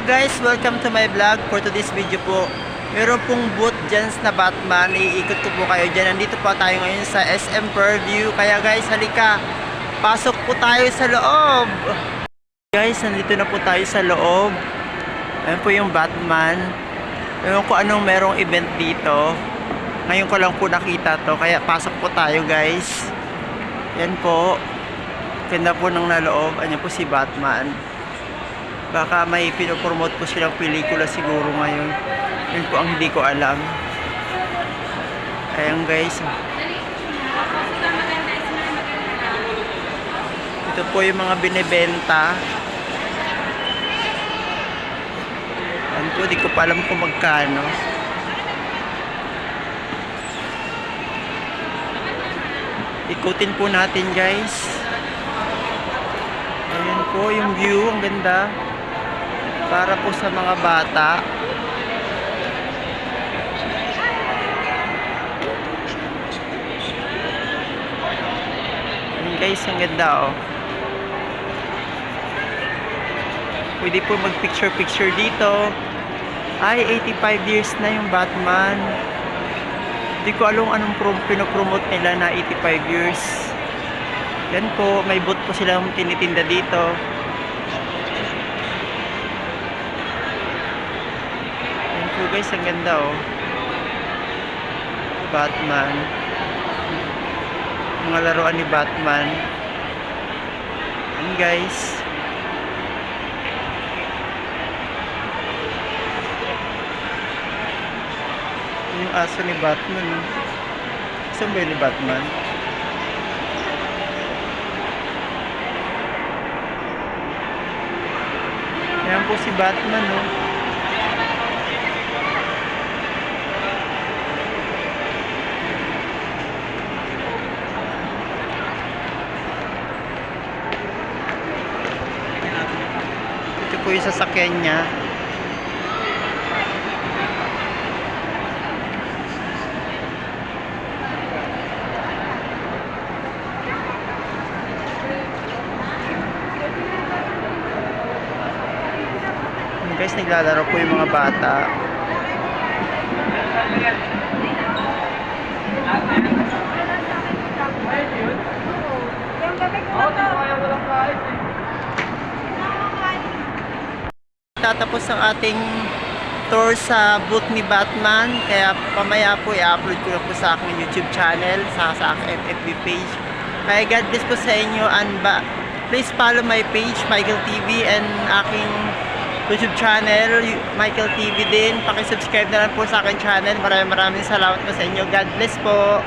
Hello guys, welcome to my vlog. For today's video po, meron pong boot dyan na Batman. Iikot ko po kayo dyan. Nandito po tayo ngayon sa SM Purview. Kaya guys, halika. Pasok po tayo sa loob. Guys, nandito na po tayo sa loob. Ayan po yung Batman. Ewan ko anong merong event dito. Ngayon ko lang po nakita to. Kaya pasok po tayo guys. Yan po. Ganda po ng naloob. Ayan po si Batman. Baka may pinopromote po silang pelikula siguro ngayon. Yun po ang hindi ko alam. Ayan guys. Ito po yung mga binibenta. Ayan po, di ko pa alam kung magkano. Ikutin po natin guys. Ayan po yung view, ang ganda. Para po sa mga bata. Ayan guys, ang ganda oh. Pwede po mag-picture-picture dito. Ay, 85 years na yung Batman. Hindi ko alam anong prom- pinopromote nila na 85 years. Yan po, may boot po silang tinitinda dito. Yan po guys, ang ganda oh. Batman. Mga laruan ni Batman. Yan guys. Yung aso ni Batman. oh. Saan ba ni Batman? Yan po si Batman, oh. Po yung sasakyan niya. Guys, naglalaro po yung mga bata. Tatapos ang ating tour sa booth ni Batman. Kaya pamaya po i-upload ko na po sa aking YouTube channel, sa, sa aking FB page. Kaya God bless po sa inyo and ba please follow my page, Michael TV and aking YouTube channel, Michael TV din. Paki-subscribe na lang po sa aking channel. Maraming maraming salamat po sa inyo. God bless po.